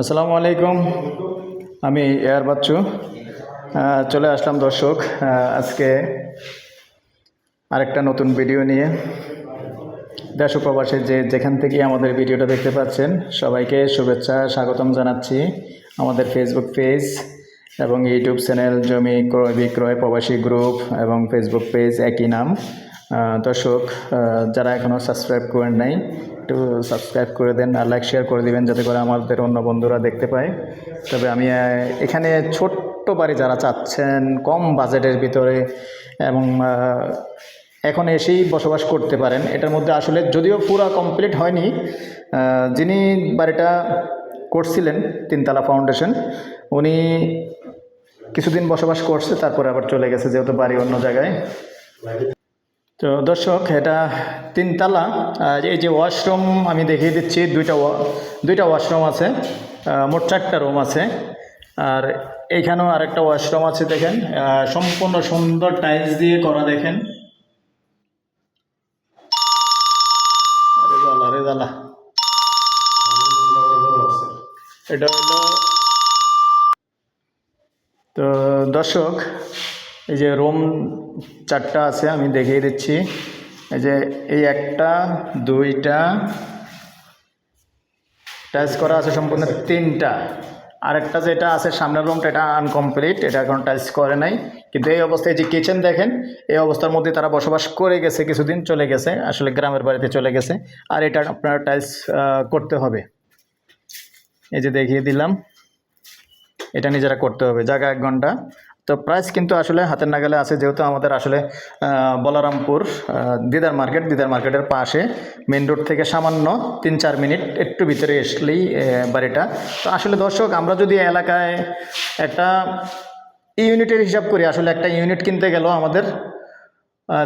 আসসালামু আলাইকুম। আমি এয়ার বাচ্চু। চলে আসলাম দর্শক। আজকে আরেকটা নতুন ভিডিও নিয়ে। দেশ ও প্রবাসে যে যেখান থেকে আমাদের ভিডিওটা দেখতে পাচ্ছেন, সবাইকে শুভেচ্ছা, স্বাগতম জানাচ্ছি আমাদের ফেসবুক পেজ এবং ইউটিউব চ্যানেল জমি ক্রয় বিক্রয় প্রবাসী গ্রুপ এবং ফেসবুক পেজ একই নাম। দর্শক যারা এখনও সাবস্ক্রাইব করেন নাই, একটু সাবস্ক্রাইব করে দেন আর লাইক শেয়ার করে দিবেন যাতে করে আমাদের অন্য বন্ধুরা দেখতে পায়। তবে আমি এখানে ছোট্ট বাড়ি যারা চাচ্ছেন, কম বাজেটের ভিতরে এবং এখন এসেই বসবাস করতে পারেন, এটার মধ্যে আসলে যদিও পুরো কমপ্লিট হয়নি যিনি বাড়িটা করছিলেন, তিনতলা ফাউন্ডেশন উনি কিছুদিন বসবাস করছে, তারপরে আবার চলে গেছে, যেহেতু বাড়ি অন্য জায়গায়। তো দর্শক, এটা তিনতলা আর এই যে ওয়াশরুম, আমি দেখিয়ে দিচ্ছি, দুইটা দুইটা ওয়াশরুম আছে। মোট চারটা রুম আছে। আর এইখানেও আরেকটা ওয়াশরুম আছে, দেখেন। সম্পূর্ণ সুন্দর টাইলস দিয়ে করা, দেখেন। এটা হলো তো দর্শক এই যে রুম চারটা আছে, আমি দেখিয়ে দিচ্ছি। এই যে এই একটা, দুইটা টাইলস করা আছে সম্পূর্ণ তিনটা। আরেকটা যেটা আছে সামনের রুমটা, এটা আনকমপ্লিট এটা এখন টাইলস করে নাই। কিন্তু এই অবস্থায় যে কিচেন দেখেন, এই অবস্থার মধ্যে তারা বসবাস করে গেছে, কিছুদিন চলে গেছে, আসলে গ্রামের বাড়িতে চলে গেছে। আর এটা আপনার টাইলস করতে হবে। এই যে দেখিয়ে দিলাম। এটা নিজেরা করতে হবে। জায়গা এক ঘণ্টা। তো প্রাইস কিন্তু আসলে হাতের নাগালে আছে যেহেতু আমাদের আসলে বলারামপুর দিদার মার্কেট দিদার মার্কেটের পাশে মেন রোড থেকে সামান্য তিন চার মিনিট একটু ভিতরে আসলেই বাড়িটা। তো আসলে দর্শক, আমরা যদি এলাকায় একটা ইউনিটের হিসাব করি, আসলে একটা ইউনিট কিনতে গেলেও আমাদের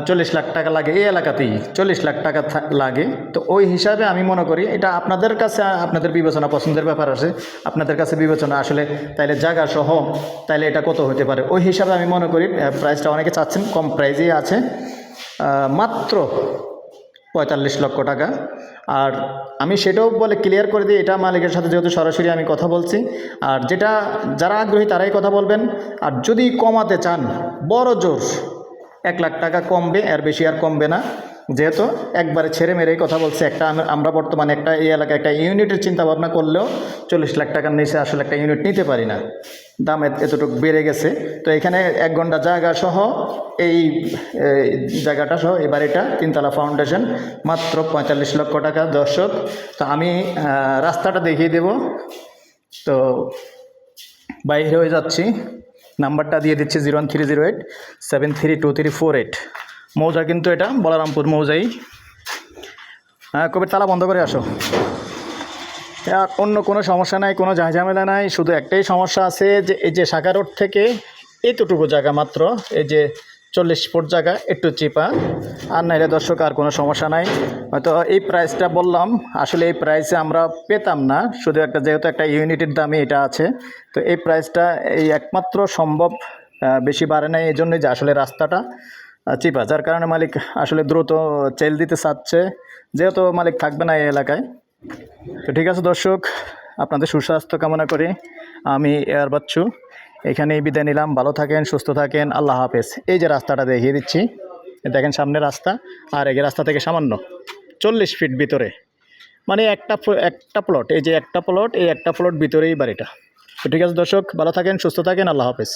চল্লিশ লাখ টাকা লাগে এই এলাকাতেই চল্লিশ লাখ টাকা লাগে। তো ওই হিসাবে আমি মনে করি এটা আপনাদের কাছে, আপনাদের বিবেচনা পছন্দের ব্যাপার আছে। আপনাদের কাছে বিবেচনা আসলে তাইলে জায়গা সহ তাইলে এটা কত হতে পারে? ওই হিসাবে আমি মনে করি প্রাইসটা অনেকে চাচ্ছেন, কম প্রাইজেই আছে। মাত্র পঁয়তাল্লিশ লক্ষ টাকা। আর আমি সেটাও বলে ক্লিয়ার করে দিই, এটা মালিকের সাথে যেহেতু সরাসরি আমি কথা বলছি। আর যেটা, যারা আগ্রহী তারাই কথা বলবেন। আর যদি কমাতে চান, বড় জোর এক লাখ টাকা কমবে, এর বেশি আর কমবে না। যেহেতু একবারে ছেড়ে মেরেই কথা বলছে, একটা আমরা বর্তমানে একটা এই এলাকায় একটা ইউনিটের চিন্তা ভাবনা করলেও চল্লিশ লাখ টাকার নিচে আসলে একটা ইউনিট নিতে পারি না। দাম এতটুকু বেড়ে গেছে। তো এখানে এক ঘণ্টা জায়গা সহ এই এই জায়গাটা সহ এই বাড়িটা তিনতলা ফাউন্ডেশন মাত্র পঁয়তাল্লিশ লক্ষ টাকা। দর্শক, তো আমি রাস্তাটা দেখিয়ে দেব। তো বাইরে হয়ে যাচ্ছি। নাম্বারটা দিয়ে দিচ্ছি zero one three zero eight, seven three two three four eight. মৌজা কিন্তু এটা, বলারামপুর মৌজাই। হ্যাঁ কবির তালা বন্ধ করে আসো। অন্য কোনো সমস্যা নাই, কোনো ঝামেলা নাই, শুধু একটাই সমস্যা আছে যে, এই যে শাখা রোড থেকে এতটুকু জায়গা মাত্র, এই যে চল্লিশ ফুট জায়গা, একটু চিপা। আর নাইলে দর্শক, আর কোনো সমস্যা নাই। হয়তো এই প্রাইসটা বললাম, আসলে এই প্রাইসে আমরা পেতাম না। শুধু একটা, যেহেতু একটা ইউনিটের দামে এটা আছে। তো এই প্রাইসটা এই একমাত্র সম্ভব বেশি বাড়ে নাই এই জন্যই যে আসলে রাস্তাটা চিপা। যার কারণে মালিক আসলে দ্রুত চেল দিতে চাচ্ছে। যেহেতু মালিক থাকবে না এই এলাকায়। তো ঠিক আছে দর্শক, আপনাদের সুস্বাস্থ্য কামনা করি। আমি এয়ার বাচ্চু এখানেই বিদায় নিলাম। ভালো থাকেন, সুস্থ থাকেন। আল্লাহ হাফেজ। এই যে রাস্তাটা দেখিয়ে দিচ্ছি দেখেন সামনে রাস্তা, আর এই রাস্তা থেকে সামান্য চল্লিশ ফিট ভিতরে। মানে একটা একটা প্লট এই যে একটা প্লট এই একটা প্লট ভিতরেই বাড়িটা। ঠিক আছে দর্শক, ভালো থাকেন, সুস্থ থাকেন। আল্লাহ হাফেজ।